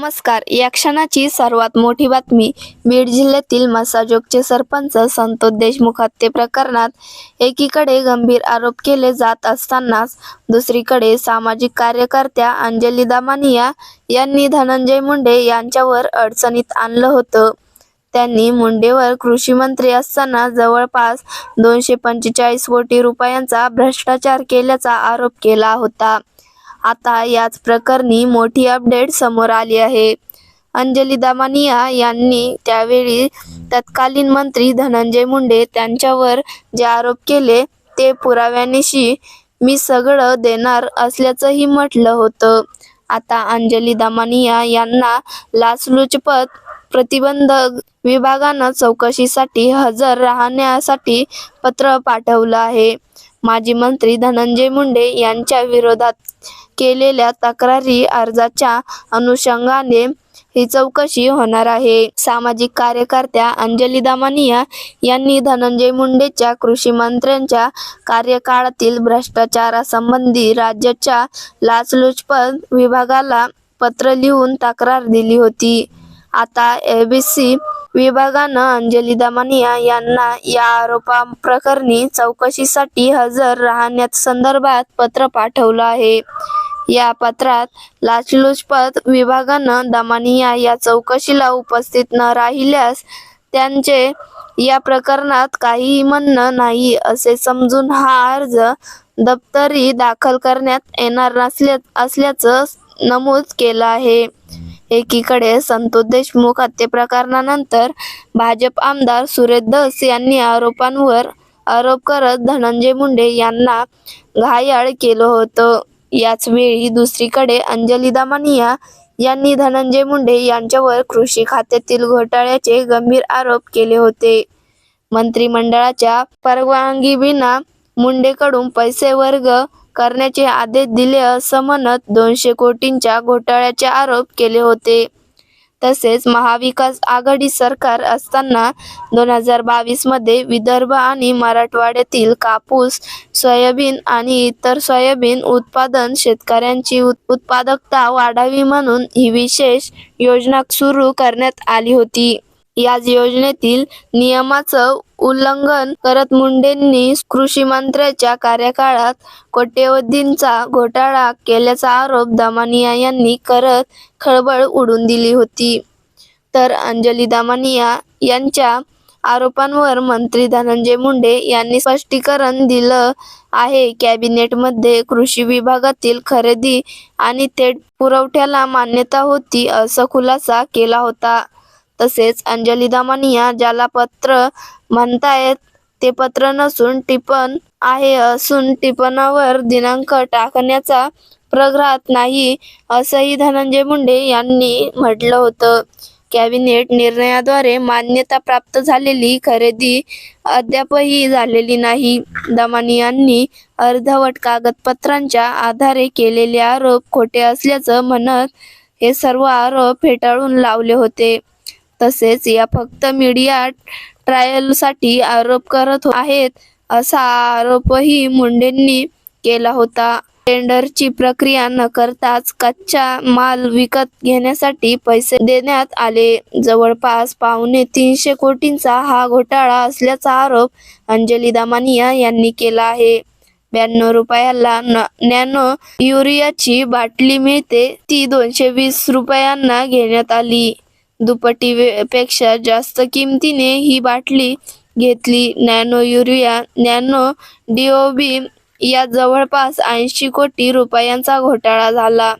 नमस्कार. या क्षणाची सर्वात मोठी बातमी बीड जिल्ह्यातील मसाजोगचे सरपंच संतोष देशमुख हत्ये प्रकरणात एकीकडे गंभीर आरोप केले जात असतानाच दुसरीकडे सामाजिक कार्यकर्त्या अंजली दामानिया यांनी धनंजय मुंडे यांच्यावर अडचणीत आणलं होतं. त्यांनी मुंडेवर कृषी मंत्री असताना जवळपास दोनशे पंचेचाळीस कोटी रुपयांचा भ्रष्टाचार केल्याचा आरोप केला होता. आता याच प्रकरणी मोठी अपडेट समोर आली आहे. अंजली दामानिया यांनी त्यावेळी तत्कालीन मंत्री धनंजय मुंडे त्यांच्यावर जे आरोप केले ते पुराव्यानिशी मी सगळं देणार असल्याचंही म्हटलं होतं. आता अंजली दामानिया यांना लाचलुचपत प्रतिबंधक विभागानं चौकशीसाठी हजर राहण्यासाठी पत्र पाठवलं आहे. माजी मंत्री धनंजय मुंडे यांच्या विरोधात केलेल्या तक्रारी अर्जाच्या अनुषंगाने ही चौकशी होणार आहे. सामाजिक कार्यकर्त्या अंजली दामानिया यांनी धनंजय मुंडेच्या कृषी मंत्र्यांच्या कार्यकाळातील भ्रष्टाचारासंबंधी राज्याच्या लाचलुचपत विभागाला पत्र लिहून तक्रार दिली होती. आता एबीसी विभागानं अंजली दमानिया यांना या आरोपाप्रकरणी चौकशीसाठी हजर राहण्यासंदर्भात पत्र पाठवलं आहे. या पत्रात लाचलुचपत विभागानं दमानिया या चौकशीला उपस्थित न राहिल्यास त्यांचे या प्रकरणात काहीही म्हणणं नाही असे समजून हा अर्ज दप्तरी दाखल करण्यात येणार नसल्या असल्याचं नमूद केलं आहे. एकीकडे संतोष देशमुख हत्येप्रकरणानंतर भाजप आमदार सुरेश धस यांनी आरोपांवर आरोप करत धनंजय मुंडे यांना घायाळ केलं होतं. याच वेळी दुसरीकडे अंजली दामानिया यांनी धनंजय मुंडे यांच्यावर कृषी खात्यातील घोटाळ्याचे गंभीर आरोप केले होते. मंत्रिमंडळाच्या परवानगीविना मुंडेकडून पैसे वर्ग करण्याचे आदेश दिले असं म्हणत दोनशे कोटींच्या घोटाळ्याचे आरोप केले होते. तसेच महाविकास आघाडी सरकार असताना दोन हजार बावीसमध्ये विदर्भ आणि मराठवाड्यातील कापूस सोयाबीन आणि इतर सोयाबीन उत्पादन शेतकऱ्यांची उत्पादकता वाढावी म्हणून ही विशेष योजना सुरू करण्यात आली होती. याच योजनेतील नियमाचं उल्लंघन करत मुंडेंनी कृषी मंत्र्याच्या कार्यकाळात कोट्यवधींचा घोटाळा केल्याचा आरोप दामानिया यांनी करत खळबळ उडून दिली होती. तर अंजली दामानिया यांच्या आरोपांवर मंत्री धनंजय मुंडे यांनी स्पष्टीकरण दिलं आहे. कॅबिनेटमध्ये कृषी विभागातील खरेदी आणि थेट पुरवठ्याला मान्यता होती असा खुलासा केला होता. तसेच अंजली दामानिया ज्याला पत्र म्हणतायत ते पत्र नसून टिपण आहे असून टिपणावर दिनांक टाकण्याचा प्रघात नाही असंही धनंजय मुंडे यांनी म्हटलं होतं. कॅबिनेट निर्णयाद्वारे मान्यता प्राप्त झालेली खरेदी अद्यापही झालेली नाही. दमानी यांनी अर्धवट कागदपत्रांच्या आधारे केलेले आरोप खोटे असल्याचं म्हणत हे सर्व आरोप फेटाळून लावले होते. तसेच या फक्त मीडिया ट्रायलसाठी आरोप करत आहेत असा आरोपही मुंडेंनी केला होता. टेंडरची प्रक्रिया न करताच कच्चा माल विकत घेण्यासाठी पैसे देण्यात आले. जवळपास पावणे तीनशे कोटींचा हा घोटाळा असल्याचा आरोप अंजली दामानिया यांनी केला आहे. ब्याण्णव रुपयाला न- नॅनो युरियाची बाटली मिळते ती दोनशे वीस रुपयांना घेण्यात आली. दुपटी वे- पेक्षा जास्त किमतीने ही बाटली घेतली. नॅनो युरिया नॅनो डीओबी या जवळपास ऐंशी कोटी रुपयांचा घोटाळा झाला.